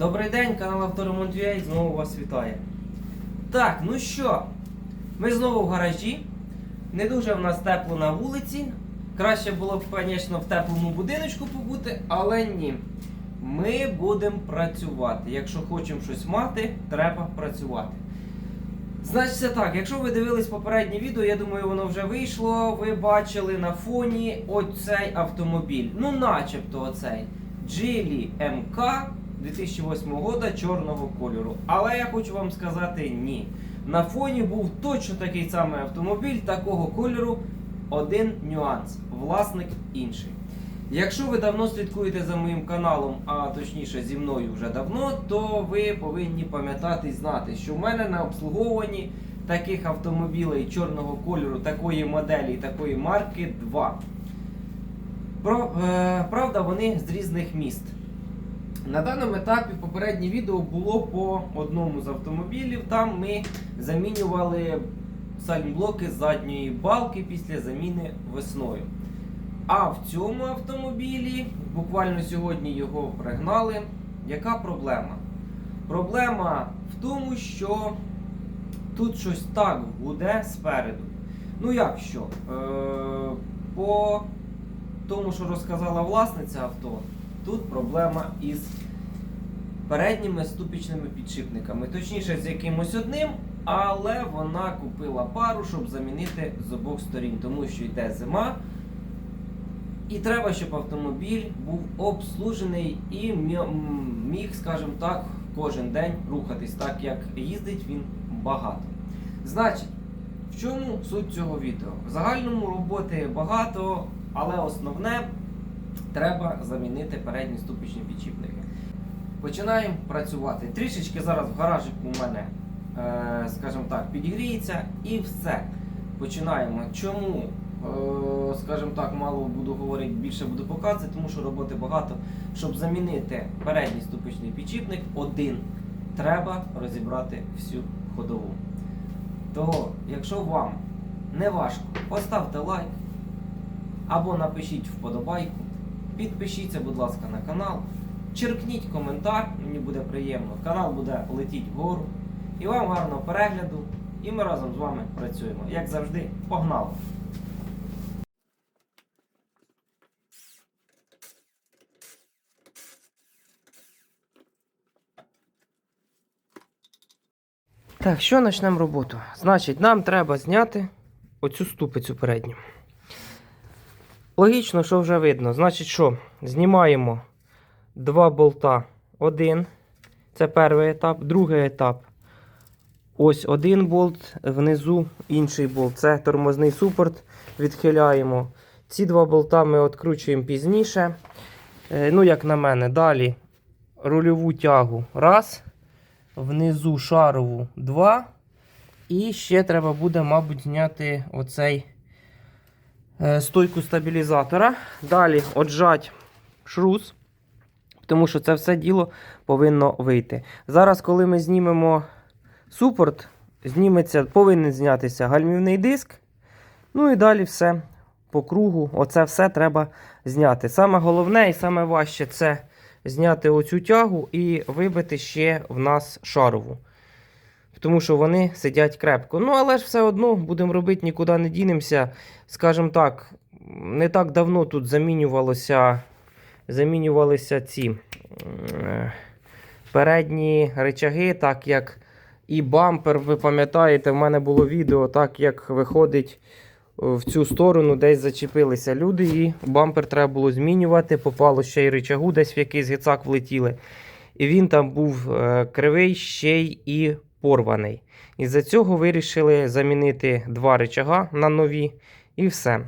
Добрий день, канал Авторемонт UA знову вас вітає. Так, ну що, ми знову в гаражі. Не дуже в нас тепло на вулиці. Краще було б, звісно, в теплому будиночку побути, але ні. Ми будемо працювати. Якщо хочемо щось мати, треба працювати. Значить, так, якщо ви дивились попереднє відео, я думаю, воно вже вийшло. Ви бачили на фоні оцей автомобіль. Ну, начебто оцей Geely MK 2008 года чорного кольору. Але я хочу вам сказати ні. На фоні був точно такий самий автомобіль такого кольору. Один нюанс. Власник інший. Якщо ви давно слідкуєте за моїм каналом, а точніше зі мною вже давно, то ви повинні пам'ятати і знати, що в мене на обслуговуванні таких автомобілей чорного кольору, такої моделі такої марки два. Про, е, правда, вони з різних міст. На даному етапі попереднє відео було по одному з автомобілів. Там ми замінювали сальнблоки задньої балки після заміни весною. А в цьому автомобілі, буквально сьогодні його пригнали. Яка проблема? Проблема в тому, що тут щось так гуде спереду. Ну як що? Е, по тому, що розказала власниця авто, тут проблема із передніми ступічними підшипниками. Точніше, з якимось одним, але вона купила пару, щоб замінити з обох сторін, тому що йде зима. І треба, щоб автомобіль був обслужений і міг, скажімо так, кожен день рухатись, так як їздить він багато. Значить, в чому суть цього відео? В загальному роботи багато, але основне треба замінити передні ступічні підшипники. Починаємо працювати. Трішечки зараз в гаражику у мене, е, скажімо так, підігріється і все. Починаємо. Чому? Е, скажімо так, мало буду говорити, більше буду показувати, тому що роботи багато. Щоб замінити передній ступичний підшипник один, треба розібрати всю ходову. Того, якщо вам не важко, поставте лайк або напишіть вподобайку, підпишіться, будь ласка, на канал, черкніть коментар, мені буде приємно. Канал буде летіть вгору. І вам гарного перегляду. І ми разом з вами працюємо. Як завжди, погнали! Так, що почнемо роботу? Значить, нам треба зняти оцю ступицю передню. Логічно, що вже видно. Значить, що? Знімаємо два болта. Один. Це перший етап, другий етап. Ось один болт, внизу інший болт. Це тормозний супорт. Відхиляємо. Ці два болта ми відкручуємо пізніше. Е, Ну, як на мене, далі рульову тягу. Раз внизу шарову 2. І ще треба буде, мабуть, зняти оцей стойку стабілізатора. Далі отжать шрус, тому що це все діло повинно вийти. Зараз, коли ми знімемо супорт, зніметься, повинен знятися гальмівний диск. Ну і далі все по кругу. Оце все треба зняти. Саме головне і саме важче це зняти оцю тягу і вибити ще в нас шарову. Тому що вони сидять крепко. Ну, але ж все одно будемо робити, нікуди не дінемося. Скажімо так, не так давно тут замінювалося, замінювалися ці е, передні речаги, так як і бампер, ви пам'ятаєте, в мене було відео, так як виходить в цю сторону, десь зачепилися люди, і бампер треба було змінювати. Попало ще й рычагу, десь в якийсь гицак влетіли. І він там був е, кривий, ще й порваний. Із-за цього вирішили замінити два речага на нові, і все.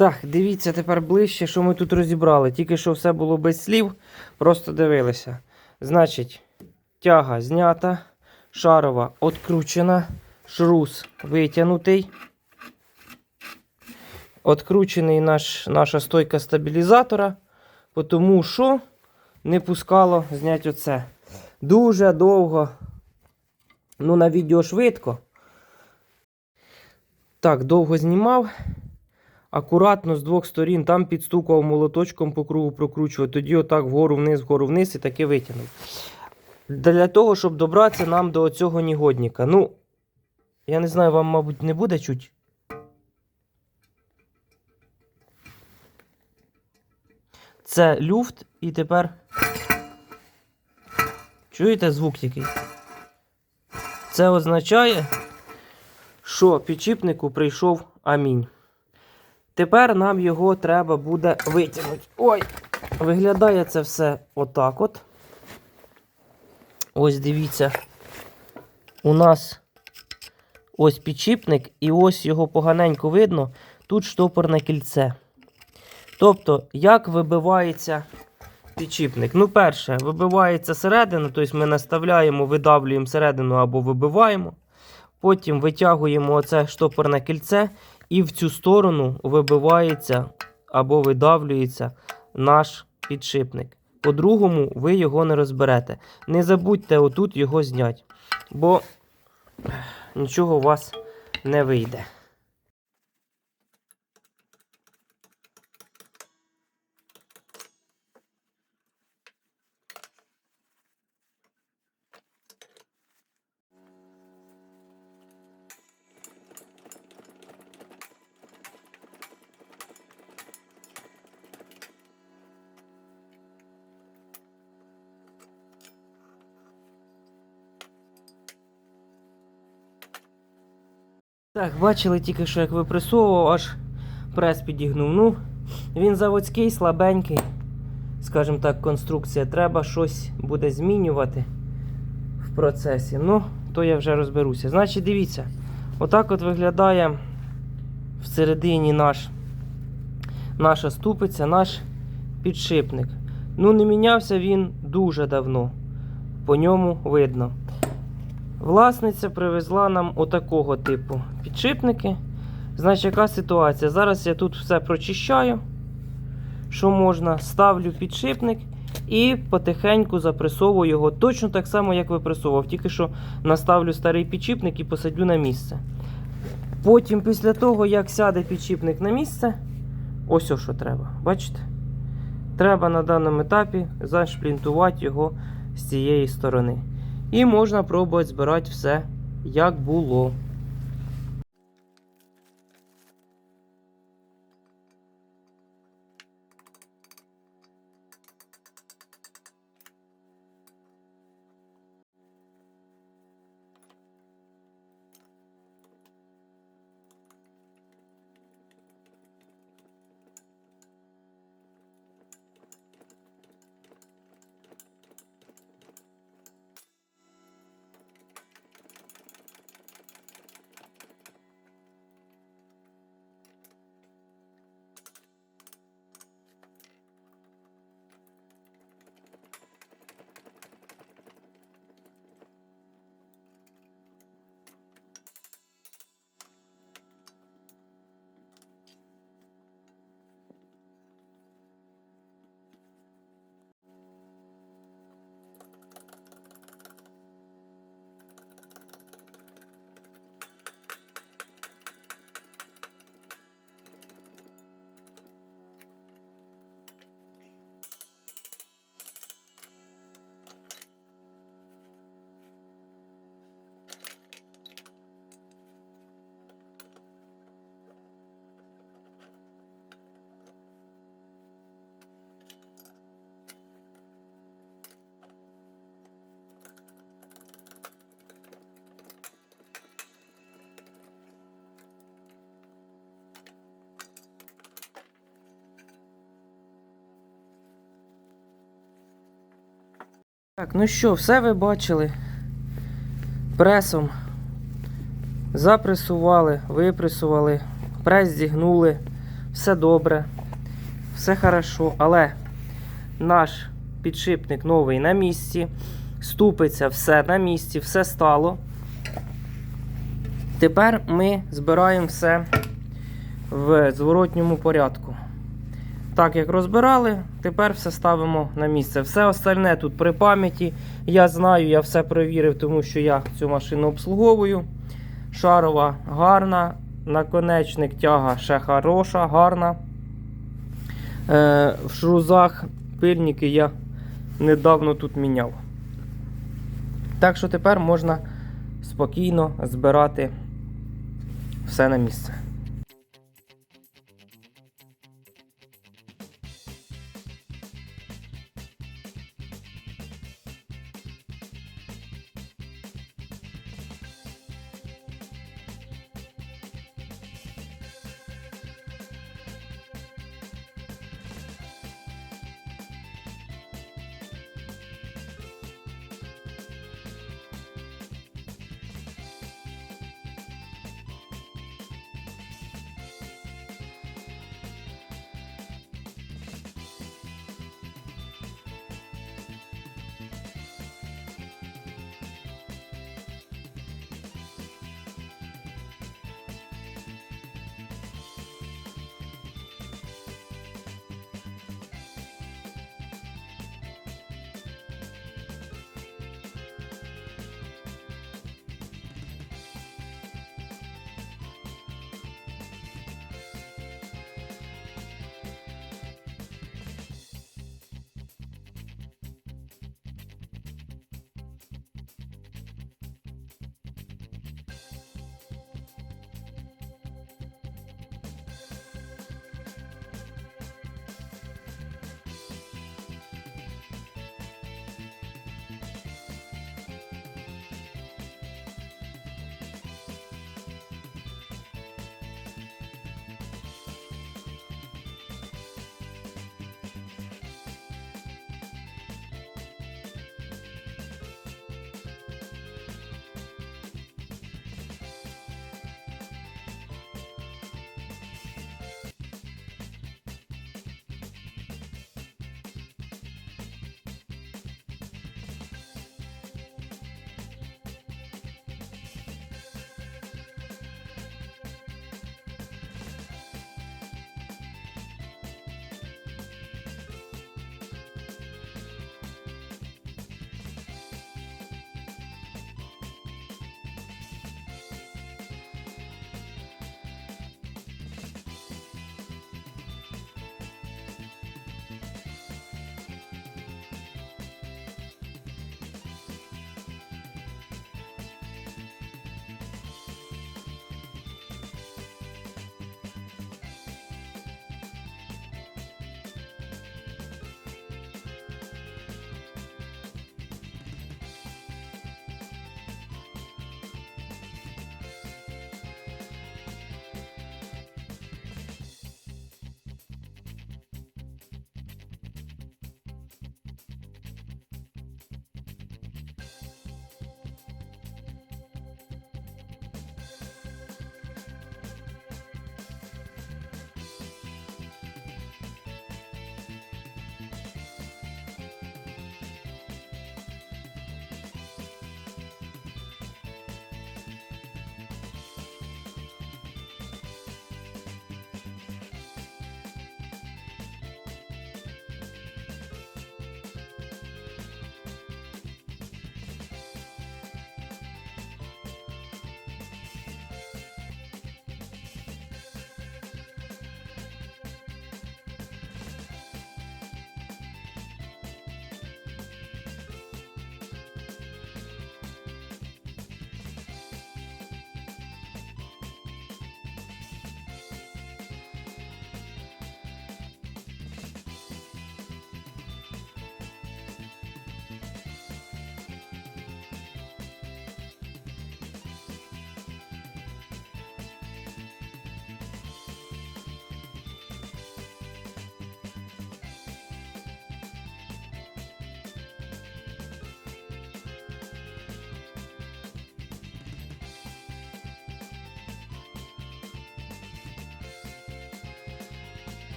Так, дивіться тепер ближче, що ми тут розібрали. Тільки що все було без слів, просто дивилися. Значить, тяга знята, шарова откручена, шрус витягнутий. Откручений наш, наша стойка стабілізатора, тому що не пускало зняти оце. Дуже довго. Ну, на відео швидко. Так, довго знімав. Акуратно з двох сторін там підстукував молоточком по кругу прокручував. Тоді отак вгору вниз, вгору вниз і таки витягнув. Для того, щоб добратися нам до цього негодника. Ну, я не знаю, вам, мабуть, не буде чуть. Це люфт, і тепер. Чуєте звук який? Це означає, що підчіпнику прийшов амінь. Тепер нам його треба буде витягнути. Ой! Виглядає це все отак от. Ось дивіться. У нас ось підчіпник, і ось його поганенько видно. Тут штопорне кільце. Тобто, як вибивається підчіпник? Ну, перше, вибивається середина, тобто ми наставляємо, видавлюємо середину або вибиваємо. Потім витягуємо оце штопорне кільце, і в цю сторону вибивається або видавлюється наш підшипник. По-другому, ви його не розберете. Не забудьте отут його зняти, бо нічого у вас не вийде. Так, бачили тільки що як випресовував, аж прес підігнув. Ну, він заводський, слабенький, скажімо так, конструкція. Треба щось буде змінювати в процесі. Ну, то я вже розберуся. Значить, дивіться, отак от виглядає всередині наш, наша ступиця, наш підшипник. Ну, не мінявся він дуже давно. По ньому видно. Власниця привезла нам отакого типу підшипники. Значить, яка ситуація? Зараз я тут все прочищаю, що можна, ставлю підшипник і потихеньку запресовую його точно так само, як випресовував. Тільки що наставлю старий підшипник і посадю на місце. Потім, після того, як сяде підшипник на місце, ось о, що треба. Бачите? Треба на даному етапі зашплінтувати його з цієї сторони. І можна пробувати збирати все, як було. Так, ну що, все ви бачили. Пресом запресували, випресували, прес зігнули, все добре, все хорошо, але наш підшипник новий на місці, ступиця все на місці, все стало. Тепер ми збираємо все в зворотньому порядку. Так як розбирали, тепер все ставимо на місце. Все остальне тут при пам'яті. Я знаю, я все перевірив, тому що я цю машину обслуговую. Шарова гарна, наконечник тяга ще хороша, гарна. Е, в шрузах пильники я недавно тут міняв. Так що тепер можна спокійно збирати все на місце.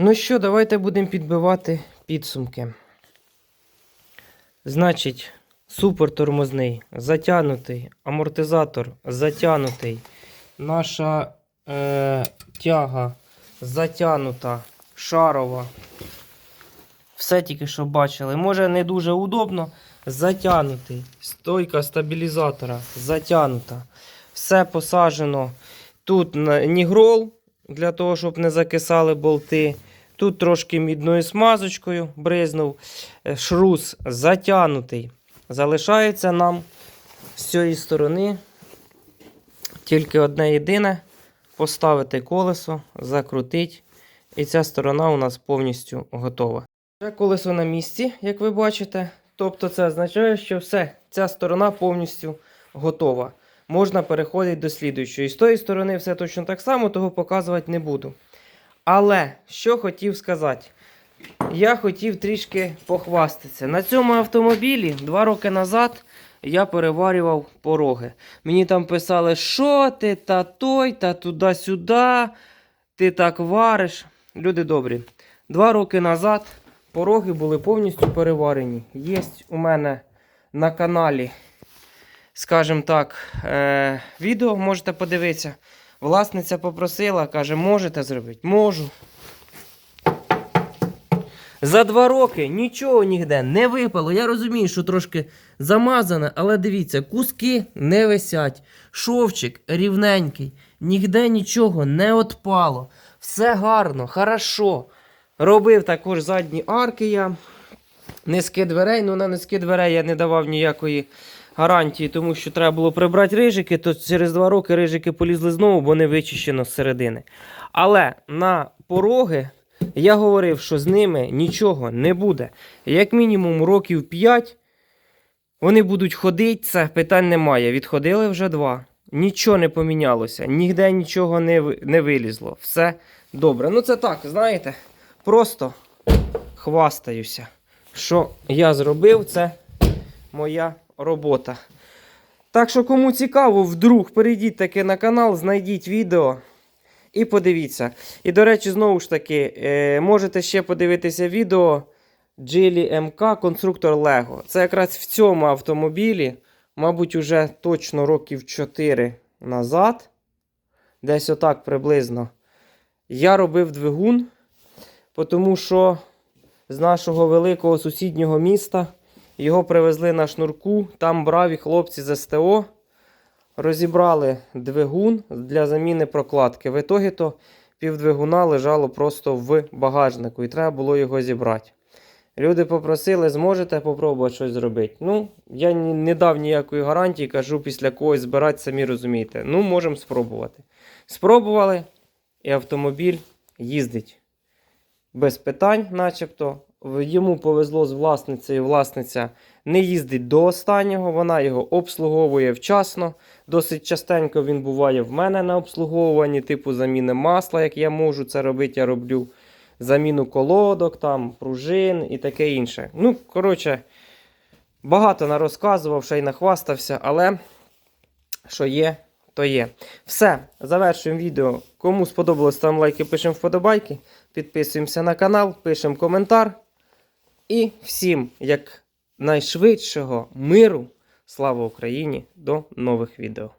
Ну що, давайте будемо підбивати підсумки. Значить, супер тормозний, затягнутий, амортизатор затягнутий, наша е, тяга затягнута, шарова. Все тільки що бачили. Може не дуже удобно. Затягнутий. Стойка стабілізатора затягнута. Все посаджено. Тут нігрол для того, щоб не закисали болти. Тут трошки мідною смазочкою бризнув. Е, Шрус затягнутий. Залишається нам з цієї сторони тільки одне єдине поставити колесо, закрутити. І ця сторона у нас повністю готова. Вже колесо на місці, як ви бачите. Тобто це означає, що все, ця сторона повністю готова. Можна переходити до слідуючої. З тої сторони все точно так само, того показувати не буду. Але що хотів сказати, я хотів трішки похвастатися. На цьому автомобілі два роки назад я переварював пороги. Мені там писали, що ти та той, та туди-сюди, ти так вариш. Люди добрі. Два роки назад пороги були повністю переварені. Є у мене на каналі, скажімо так, е- відео можете подивитися. Власниця попросила, каже, можете зробити? Можу. За два роки нічого ніде не випало. Я розумію, що трошки замазане, але дивіться, куски не висять. Шовчик рівненький, нігде нічого не отпало. Все гарно, хорошо. Робив також задні арки я. Низки дверей, ну на низки дверей я не давав ніякої гарантії, тому що треба було прибрати рижики, то через два роки рижики полізли знову, бо не вичищено з середини. Але на пороги я говорив, що з ними нічого не буде. Як мінімум років 5 вони будуть ходити, це питань немає. Відходили вже два. Нічого не помінялося, ніде нічого не, не вилізло. Все добре. Ну це так, знаєте, просто хвастаюся, що я зробив, це моя робота. Так що, кому цікаво, вдруг перейдіть таки на канал, знайдіть відео і подивіться. І, до речі, знову ж таки, е, можете ще подивитися відео Geely MK конструктор Lego. Це якраз в цьому автомобілі, мабуть, уже точно років 4 назад, десь отак приблизно, я робив двигун, тому що з нашого великого сусіднього міста його привезли на шнурку, там браві хлопці з СТО. Розібрали двигун для заміни прокладки. В ітогі то півдвигуна лежало просто в багажнику і треба було його зібрати. Люди попросили, зможете попробувати щось зробити. Ну, я не дав ніякої гарантії, кажу, після когось збирати, самі розумієте. Ну, можемо спробувати. Спробували, і автомобіль їздить без питань, начебто. Йому повезло з власницею. Власниця не їздить до останнього, вона його обслуговує вчасно. Досить частенько він буває в мене на обслуговуванні, типу заміни масла, як я можу це робити, я роблю заміну колодок, там, пружин і таке інше. Ну, коротше, багато нарозказував, ще й нахвастався, але що є, то є. Все, завершуємо відео. Кому сподобалось, ставимо лайки, пишемо вподобайки. Підписуємося на канал, пишемо коментар. І всім як найшвидшого миру. Слава Україні! До нових відео.